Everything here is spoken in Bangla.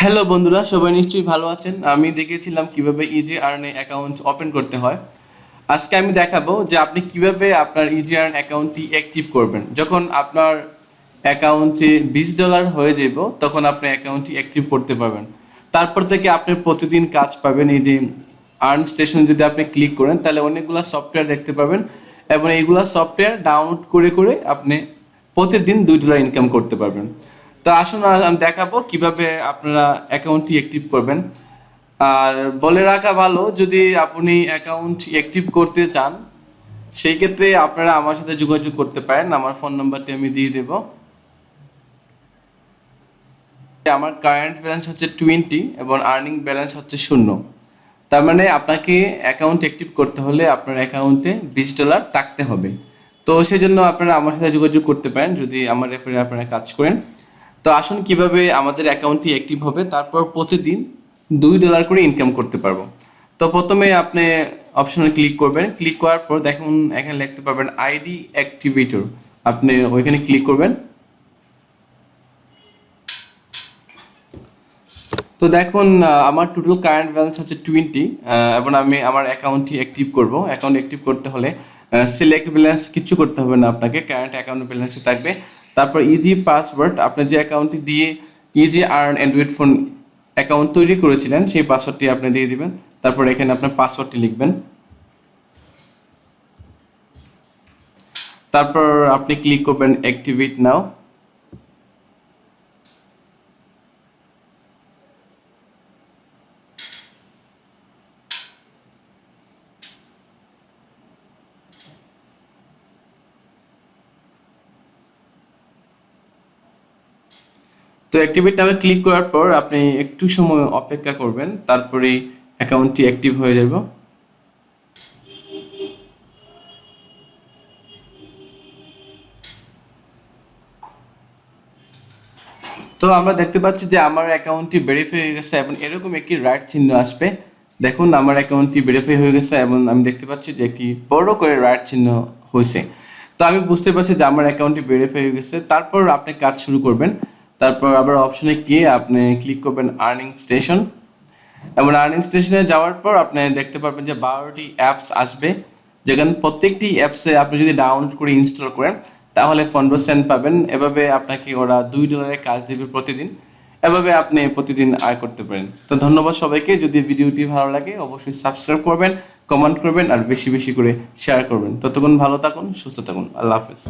হ্যালো বন্ধুরা, সবাই নিশ্চয়ই ভালো আছেন। আমি দেখেছিলাম কীভাবে ইজি আর্নে অ্যাকাউন্ট ওপেন করতে হয়। আজকে আমি দেখাবো যে আপনি কীভাবে আপনার ইজি আর্ন অ্যাকাউন্টটি অ্যাক্টিভ করবেন। যখন আপনার অ্যাকাউন্টে বিশ ডলার হয়ে যাব তখন আপনি অ্যাকাউন্টটি অ্যাক্টিভ করতে পারবেন। তারপর থেকে আপনি প্রতিদিন কাজ পাবেন, এই যে আর্ন স্টেশন যদি আপনি ক্লিক করেন, তাহলে অনেকগুলো সফটওয়্যার দেখতে পাবেন এবং এইগুলা সফটওয়্যার ডাউনলোড করে করে আপনি প্রতিদিন দুই ডলার ইনকাম করতে পারবেন। তো আসুন আমি দেখাবো কীভাবে আপনারা অ্যাকাউন্টটি অ্যাক্টিভ করবেন। আর বলে রাখা ভালো, যদি আপনি অ্যাকাউন্ট অ্যাক্টিভ করতে চান, সেই ক্ষেত্রে আপনারা আমার সাথে যোগাযোগ করতে পারেন। আমার ফোন নাম্বারটি আমি দিয়ে দেব। আমার কারেন্ট ব্যালেন্স হচ্ছে টোয়েন্টি এবং আর্নিং ব্যালেন্স হচ্ছে শূন্য। তার মানে আপনাকে অ্যাকাউন্ট অ্যাক্টিভ করতে হলে আপনার অ্যাকাউন্টে বিশ ডলার থাকতে হবে। তো সেই জন্য আপনারা আমার সাথে যোগাযোগ করতে পারেন, যদি আমার রেফারে আপনারা কাজ করেন। তো আসুন কীভাবে আমাদের অ্যাকাউন্টটি অ্যাক্টিভ হবে, তারপর প্রতিদিন দুই ডলার করে ইনকাম করতে পারব। তো প্রথমে আপনি অপশনে ক্লিক করবেন। ক্লিক করার পর দেখুন এখানে লিখতে পারবেন আইডি অ্যাক্টিভেটর আপনি ওইখানে ক্লিক করবেন। তো দেখুন আমার টোটাল কারেন্ট ব্যালেন্স হচ্ছে টোয়েন্টি এবং আমি আমার অ্যাকাউন্টটি অ্যাক্টিভ করব। অ্যাকাউন্ট অ্যাক্টিভ করতে হলে সিলেক্ট ব্যালেন্স কিছু করতে হবে না আপনাকে। কারেন্ট অ্যাকাউন্ট ব্যালেন্সে থাকবে। তারপর ইজি পাসওয়ার্ড আপনি যে অ্যাকাউন্টটি দিয়ে easy earn android phone account তৈরি করেছিলেন, সেই পাসওয়ার্ডটি আপনি দিয়ে দিবেন। তারপর এখানে আপনার পাসওয়ার্ডটি লিখবেন। তারপর আপনি ক্লিক করবেন অ্যাক্টিভেট নাও অ্যাক্টিভেট নামে ক্লিক করার পর আপনি একটু সময় অপেক্ষা করবেন, তারপরেই অ্যাকাউন্টটি অ্যাক্টিভ হয়ে যাবে। তো আমরা দেখতে পাচ্ছি যে আমার অ্যাকাউন্টটি ভেরিফাই হয়ে গেছে এবং এরকম একটি রাইট চিহ্ন আসবে। দেখুন, আমার অ্যাকাউন্টটি ভেরিফাই হয়ে গেছে এবং আমি দেখতে পাচ্ছি যে একটি বড় করে রাইট চিহ্ন হয়েছে। তো আমি বুঝতে পারছি যে আমার অ্যাকাউন্টটি ভেরিফাই হয়ে গেছে। তারপর আপনি কাজ শুরু করবেন। তারপর আবার অপশনে গিয়ে আপনি ক্লিক করবেন আর্নিং স্টেশন এবং আর্নিং স্টেশনে যাওয়ার পর আপনি দেখতে পারবেন যে বারোটি অ্যাপস আসবে। যেখানে প্রত্যেকটি অ্যাপসে আপনি যদি ডাউনলোড করে ইনস্টল করেন, তাহলে পনেরো সেন্ট পাবেন। এভাবে আপনাকে ওরা দুই ডলারের কাজ দেবে প্রতিদিন। এভাবে আপনি প্রতিদিন আয় করতে পারেন। তো ধন্যবাদ সবাইকে। যদি ভিডিওটি ভালো লাগে, অবশ্যই সাবস্ক্রাইব করবেন কমেন্ট করবেন, আর বেশি বেশি করে শেয়ার করবেন। ততক্ষণ ভালো থাকুন, সুস্থ থাকুন। আল্লাহ হাফেজ।